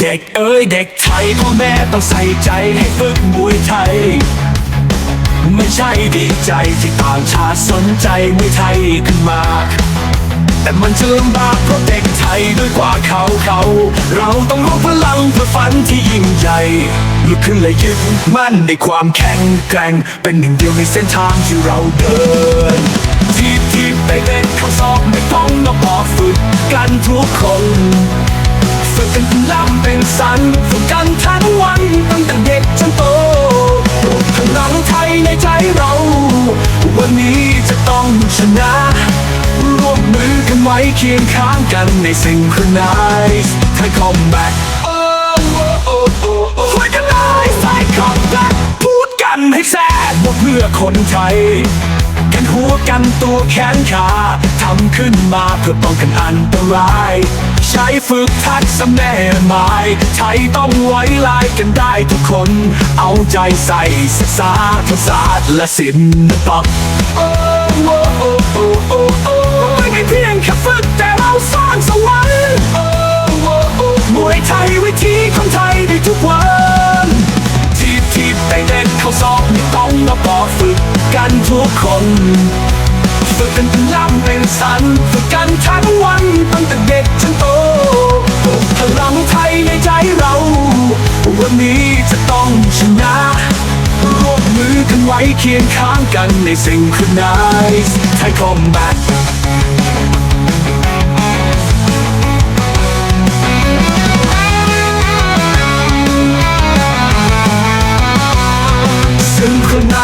เด็กเอ้ยเด็กไทยพ่อแม่ต้องใส่ใจให้ฝึกมวยไทย ไม่ใช่ดีใจที่ต่างชาติสนใจมวยไทยขึ้นมาแต่มันจะลำบากเพราะเด็กไทยด้วยกว่าเขาเขา เราต้องรวมพลังเพื่อฝันที่ยิ่งใหญ่ ลุกขึ้นและยึดมั่นในความแข็งแกร่ง เป็นหนึ่งเดียวในเส้นทางที่เราเดิน ทีบทีบไปเล่นข้าซอกไม่ต้องมาบอกฝึกกันทุกคนฝึกกันเป็นลำเป็นสันฝึกกันทั้งวันตั้งแต่เด็กจนโตพลังไทยในใจเรา วันนี้จะต้องชนะร่วมมือกันไว้เคียงข้างกันในสิ่งครนายไทยคอมแบทโอ้โอ้โอ้โอ้โอ้ช่วยกันเลยไทยคอมแบทพูดกันให้แซ่บว่าเพื่อคนไทย กันหัวกันตัวแขนขาทำขึ้นมาเพื่อป้องกันอันตราย ใช้ฝึกทักษะแม่ไม้ไทยต้องไว้ลายกันได้ทุกคน เอาใจใส่ศึกษาภาษาและศิลปะโอ้โอ้โอ้โอ้โอ้โอ้ไม่เพียงแค่ฝึกแต่เราสร้างสวรรค์โอ้มวยไทยวิธีคนไทยได้ทุกวัน มาบอกฝึกกันทุกคน ฝึกกันเป็นลำเป็นสัน ฝึกกันทั้งวันตั้งแต่เด็กจนโตพลังไทยในใจเรา วันนี้จะต้องชนะร่วมมือกันไว้เคียงข้างกันในสิ่งคือนายไทยคอมแบท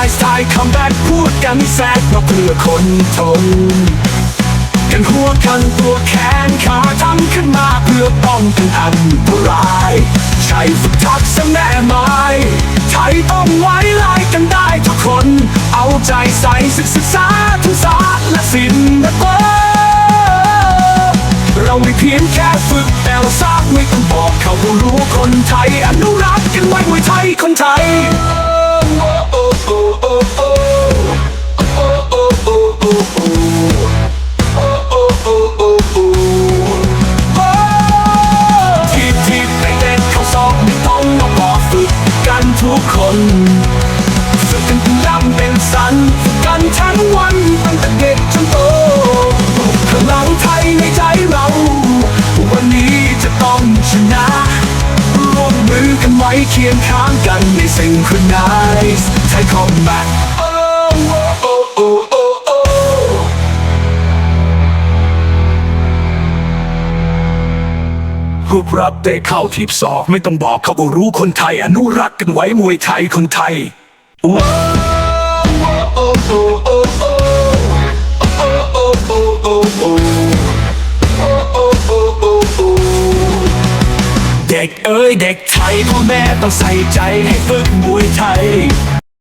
ายสไตล์คัมแบ็กพูดกันแซกมาเพื่อคนทน กันหัวกันตัวแขนขาทำขึ้นมาเพื่อป้องกันอันตราย ใช้ฝึกทักษะแม่ไม้ไทยต้องไว้ลายกันได้ทุกคน เอาใจใส่ศึกษาทุกศาสตร์และศิลปะเราไม่เพียงแค่ฝึกแต่เราสร้างไม่ต้องบอกเขาก็รู้คนไทยอนุรักษ์กันไว้มวยไทยคนไทย oh, oh. oh. เคียงข้างกันในสิงครไนซ์ไทยคอมแบทผู้รับได้เข้าทีบสอกไม่ต้องบอกเขาก็รู้คนไทย อนุรักษ์กันไว้มวยไทยคนไทยว้าวเด็กเเด็กไทยพ่อแม่ต้องใส่ใจให้ฝึกมวยไทย